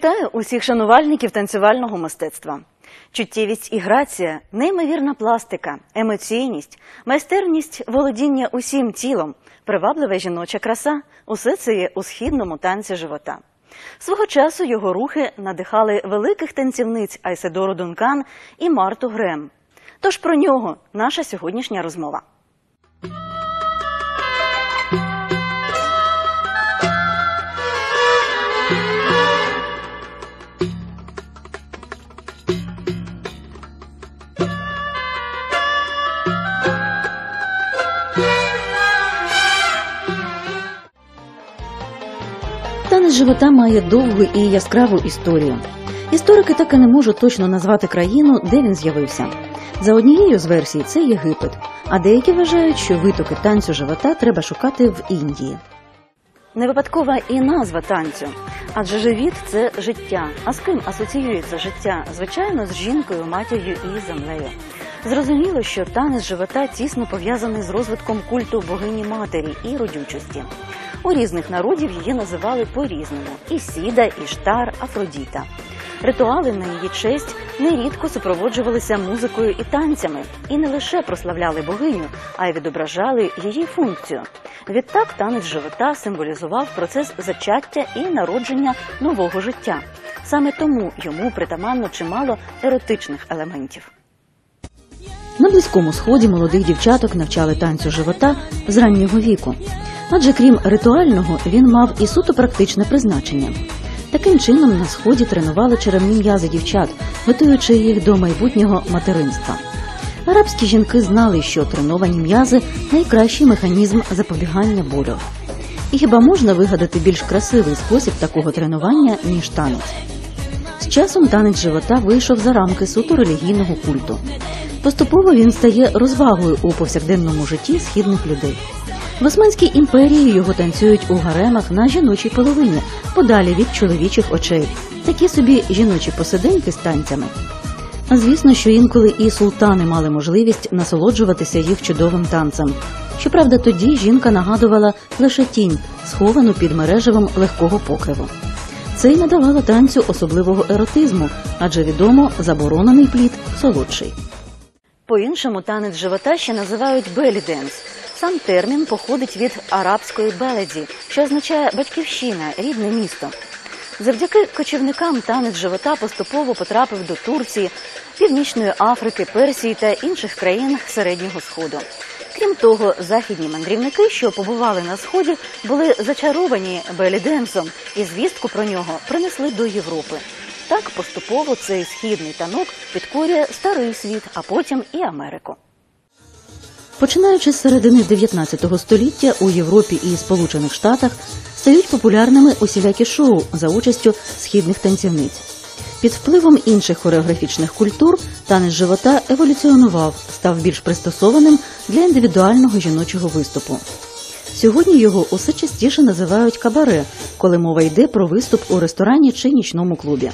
Вітаю усіх шанувальників танцювального мистецтва. Чуттєвість і грація, неймовірна пластика, емоційність, майстерність володіння усім тілом, приваблива жіноча краса усе це є у східному танці живота. Свого часу його рухи надихали великих танцівниць Айседору Дункан і Марту Грем. Тож про нього наша сьогоднішня розмова. Живота має довгу і яскраву історію. Історики так і не можуть точно назвати країну, де він з'явився. За однією з версій, це Єгипет, а деякі вважають, що витоки танцю живота треба шукати в Індії. Не випадкова і назва танцю, адже живіт це життя. А з ким асоціюється життя? Звичайно, з жінкою, матір'ю і землею. Зрозуміло, що танець живота тісно пов'язаний з розвитком культу богині матері і родючості. У різних народів її називали по-різному: Ісіда, Іштар, Афродіта. Ритуали на її честь нерідко супроводжувалися музикою і танцями, і не лише прославляли богиню, а й відображали її функцію. Відтак танець живота символізував процес зачаття і народження нового життя. Саме тому йому притаманно чимало еротичних елементів. На близькому сході молодих дівчаток навчали танцю живота з раннього віку. Адже крім ритуального, він мав і суто практичне призначення. Таким чином на сході тренували черевні м'язи дівчат, готуючи їх до майбутнього материнства. Арабські жінки знали, що треновані м'язи найкращий механізм запобігання болю. І хіба можна вигадати більш красивий спосіб такого тренування, ніж танець? З часом танець живота вийшов за рамки суто релігійного культу. Поступово він стає розвагою у повсякденному житті східних людей. В Османській імперії його танцюють у гаремах на жіночій половині, подалі від чоловічих очей. Такі собі жіночі посиденьки з танцями. Звісно, що інколи і султани мали можливість насолоджуватися їх чудовим танцем. Щоправда, тоді жінка нагадувала лише тінь, сховану під мережевом легкого покриву. Це й надавало танцю особливого еротизму, адже відомо заборонений плід солодший. По-іншому танець живота ще називають беліденс. Сам термін походить від арабської беледі, що означає батьківщина, рідне місто. Завдяки кочівникам танець живота поступово потрапив до Турції, Північної Африки, Персії та інших країн Середнього Сходу. Крім того, західні мандрівники, що побували на сході, були зачаровані беліденсом, і звістку про нього принесли до Європи. Так поступово цей східний танок підкорює старий світ, а потім і Америку. Починаючи з середини 19 століття у Європі і Сполучених Штатах стають популярними усілякі шоу за участю східних танцівниць. Під впливом інших хореографічних культур танець живота еволюціонував, став більш пристосованим для індивідуального жіночого виступу. Сьогодні його усе частіше називають кабаре, коли мова йде про виступ у ресторані чи нічному клубі.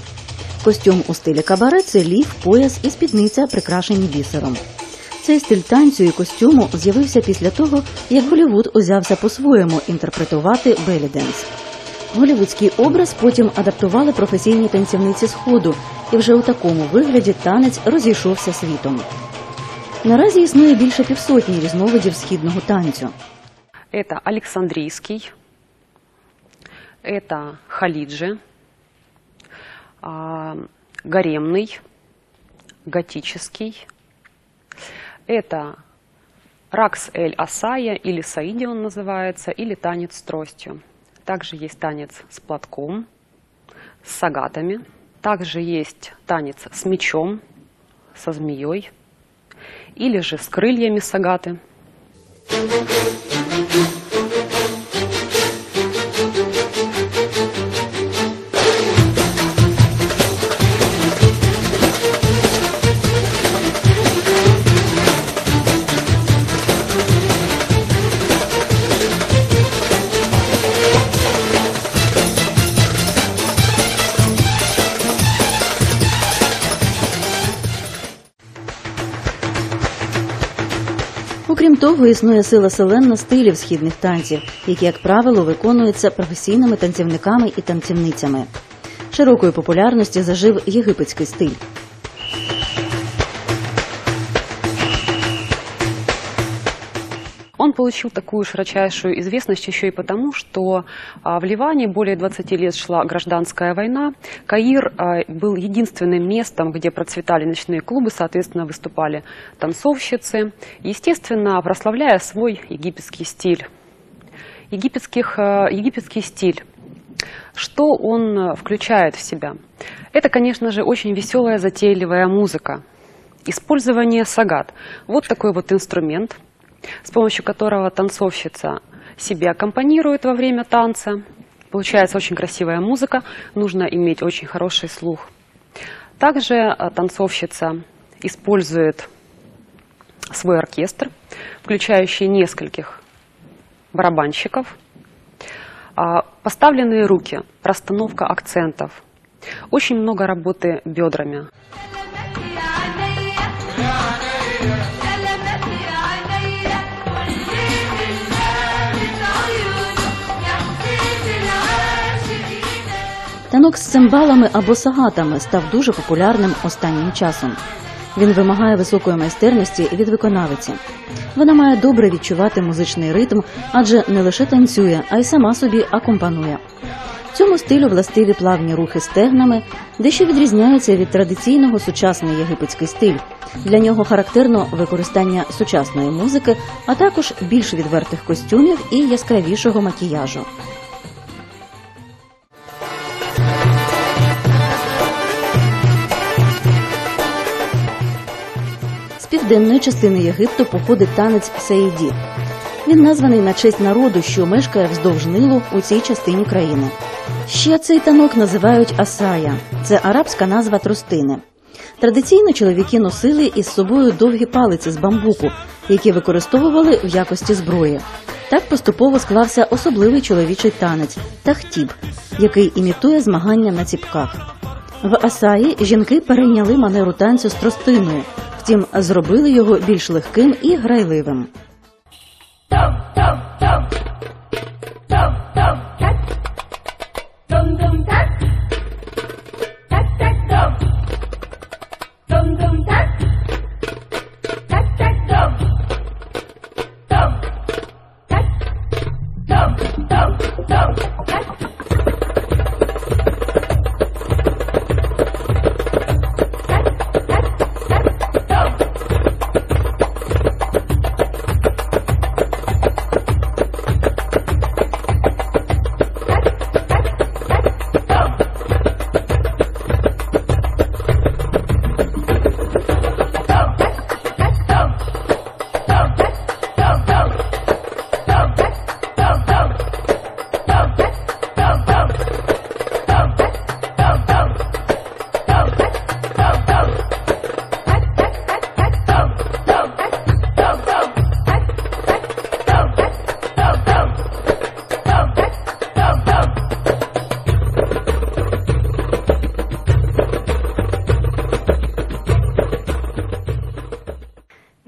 Костюм у стилі кабаре це ліф, пояс і спідниця, прикрашені бісером. Цей стиль танцю і костюму з'явився після того, як Голівуд узявся по-своєму інтерпретувати белі-денс. Голівудський образ потім адаптували професійні танцівниці сходу, і вже у такому вигляді танець розійшовся світом. Наразі існує більше півсотні різновидів східного танцю. Это Александрийский, это Халиджи, а, гаремный, готический, это Ракс эль Асая или Саиди он называется, или танец с тростью. Также есть танец с платком, с сагатами. Также есть танец с мечом, со змеей, или же с крыльями сагаты. Того, існує сила селена стилів східних танців, які, як правило, виконуються професійними танцівниками і танцівницями. Широкої популярності зажив єгипетський стиль. Получил такую широчайшую известность еще и потому, что а, в Ливане более 20 лет шла гражданская война. Каир а, был единственным местом, где процветали ночные клубы, соответственно, выступали танцовщицы, естественно, прославляя свой египетский стиль. Египетских, а, египетский стиль. Что он включает в себя? Это, конечно же, очень веселая, затейливая музыка. Использование сагат. Вот такой вот инструмент – с помощью которого танцовщица себе аккомпанирует во время танца. Получается очень красивая музыка, нужно иметь очень хороший слух. Также э, танцовщица использует свой оркестр, включающий нескольких барабанщиков, а, поставленные руки, расстановка акцентов, очень много работы бедрами. Танок з цимбалами або сагатами став дуже популярним останнім часом. Він вимагає високої майстерності від виконавиці. Вона має добре відчувати музичний ритм, адже не лише танцює, а й сама собі акомпанує. Цьому стилю властиві плавні рухи стегнами, дещо відрізняються від традиційного сучасний єгипетський стиль. Для нього характерно використання сучасної музики, а також більш відвертих костюмів і яскравішого макіяжу. Південної частини Єгипту походить танець Саїді. Він названий на честь народу, що мешкає вздовж Нилу у цій частині країни. Ще цей танок називають Асая. Це арабська назва тростини. Традиційно чоловіки носили із собою довгі палиці з бамбуку, які використовували в якості зброї. Так поступово склався особливий чоловічий танець тахтіб, який імітує змагання на ціпках. В Асаї жінки перейняли манеру танцю з тростиною, втім зробили його більш легким і грайливим.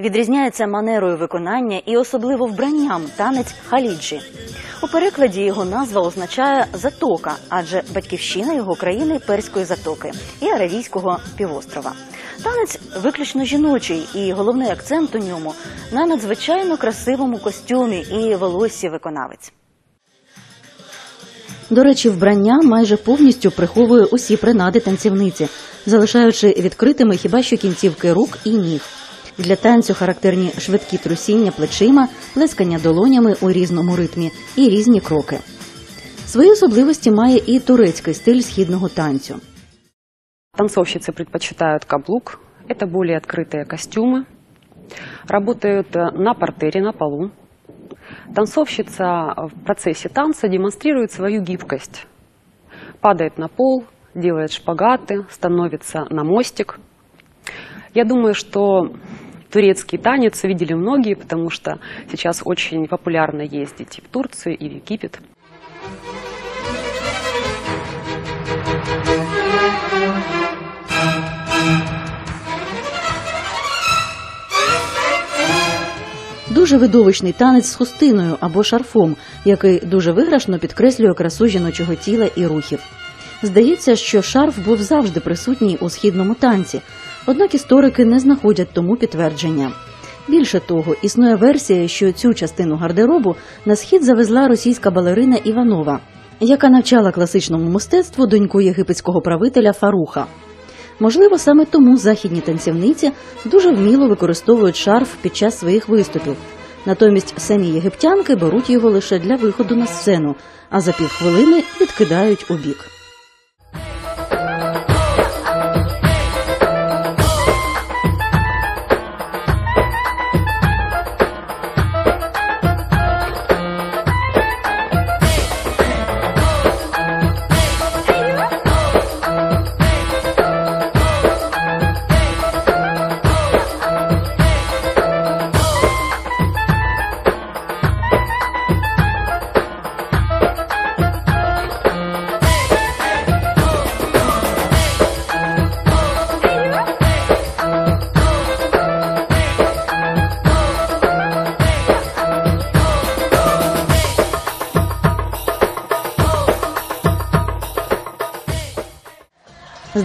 Відрізняється манерою виконання і особливо вбранням танець халіджі. У перекладі його назва означає затока, адже батьківщина його країни перської затоки і Аравійського півострова. Танець виключно жіночий, і головний акцент у ньому на надзвичайно красивому костюмі і волоссі виконавець. До речі, вбрання майже повністю приховує усі принади танцівниці, залишаючи відкритими хіба що кінцівки рук і ніг. Для танцю характерні швидкі трусіння плечима, плескання долонями у різному ритмі і різні кроки. Свої особливості має і турецький стиль східного танцю. Танцовщицы предпочитают каблук. Это более открытые костюмы. Работают э, на портере, на полу. Танцовщица в процессе танца демонстрирует свою гибкость. Падает на пол, делает шпагаты, становится на мостик. Я думаю, что турецкий танец видели многие, потому что сейчас очень популярно ездить в Турцию, и в Египет. дуже видовищний танець з хустиною або шарфом, який дуже виграшно підкреслює красу жіночого тіла і рухів. Здається, що шарф був завжди присутній у східному танці, однак історики не знаходять тому підтвердження. Більше того, існує версія, що цю частину гардеробу на схід завезла російська балерина Іванова, яка навчала класичному мистецтву доньку єгипетського правителя Фаруха. Можливо, саме тому західні танцівниці дуже вміло використовують шарф під час своїх виступів. Натомість самі єгиптянки беруть його лише для виходу на сцену, а за півхвилини відкидають у бік.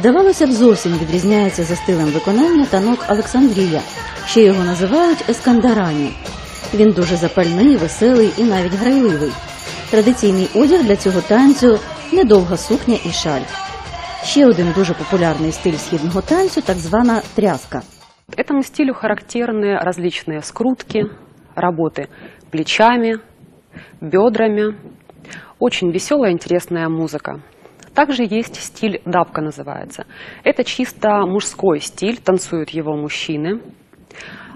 Здавалося б, зовсім відрізняється за стилем виконання танок Олександрія, ще його називають Ескандарані. Він дуже запальний, веселий і навіть грайливий. Традиційний одяг для цього танцю недовга сукня і шаль. Ще один дуже популярний стиль східного танцю так звана тряска. Этому стилю характерны различные скрутки, работы плечами, бедрами. Очень веселая, интересная музыка. Также есть стиль дабка называется. Это чисто мужской стиль, танцуют его мужчины.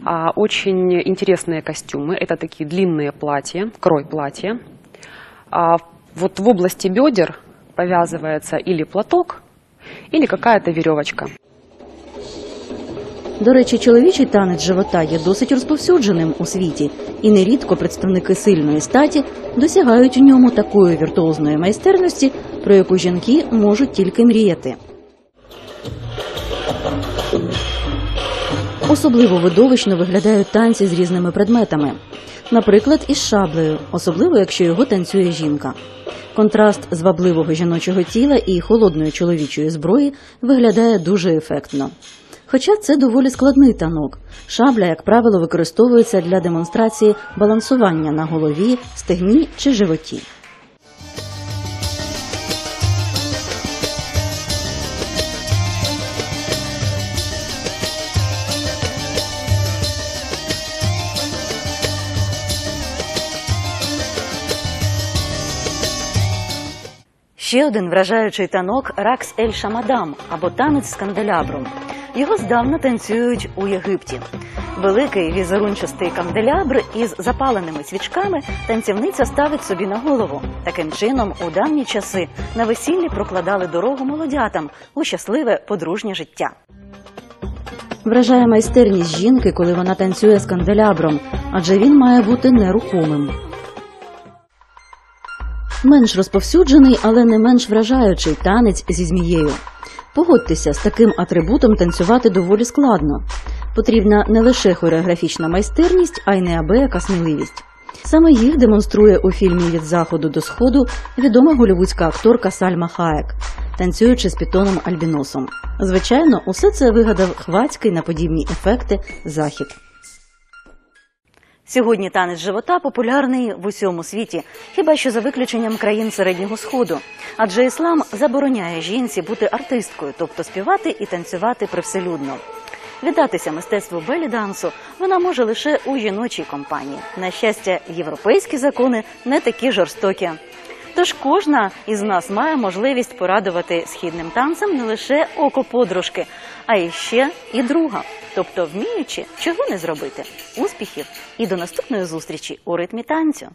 А, Очень интересные костюмы. Это такие длинные платья, крой платья. А Вот в области бедер повязывается или платок, или какая-то веревочка. До речі, чоловічий танець живота є досить розповсюдженим у світі, і нерідко представники сильної статі досягають у ньому такої віртуозної майстерності, про яку жінки можуть тільки мріяти. Особливо видовищно виглядають танці з різними предметами, наприклад, із шаблею, особливо якщо його танцює жінка. Контраст звабливого жіночого тіла і холодної чоловічої зброї виглядає дуже ефектно. Хоча це доволі складний танок. Шабля, як правило, використовується для демонстрації балансування на голові, стегні чи животі. Ще один вражаючий танок Ракс Ель Шамадам або танець з канделябром. Його здавна танцюють у Єгипті. Великий візерунчастий канделябр із запаленими свічками танцівниця ставить собі на голову. Таким чином, у давні часи на весіллі прокладали дорогу молодятам у щасливе подружнє життя. Вражає майстерність жінки, коли вона танцює з канделябром, адже він має бути нерухомим. Менш розповсюджений, але не менш вражаючий танець зі змією. Погодьтеся, з таким атрибутом танцювати доволі складно. Потрібна не лише хореографічна майстерність, а й неабияка сміливість. Саме їх демонструє у фільмі Від заходу до сходу відома голівудська акторка Сальма Хаек, танцюючи з пітоном Альбіносом. Звичайно, усе це вигадав хвацький на подібні ефекти захід. Сьогодні танець живота популярний в усьому світі, хіба що за виключенням країн середнього сходу. Адже іслам забороняє жінці бути артисткою, тобто співати і танцювати привселюдно. Віддатися мистецтву белі-дансу вона може лише у жіночій компанії. На щастя, європейські закони не такі жорстокі. Тож кожна із нас має можливість порадувати східним танцем не лише око подружки, а і ще і друга. Тобто, вміючи, чого не зробити. Успіхів і до наступної зустрічі у ритмі танцю.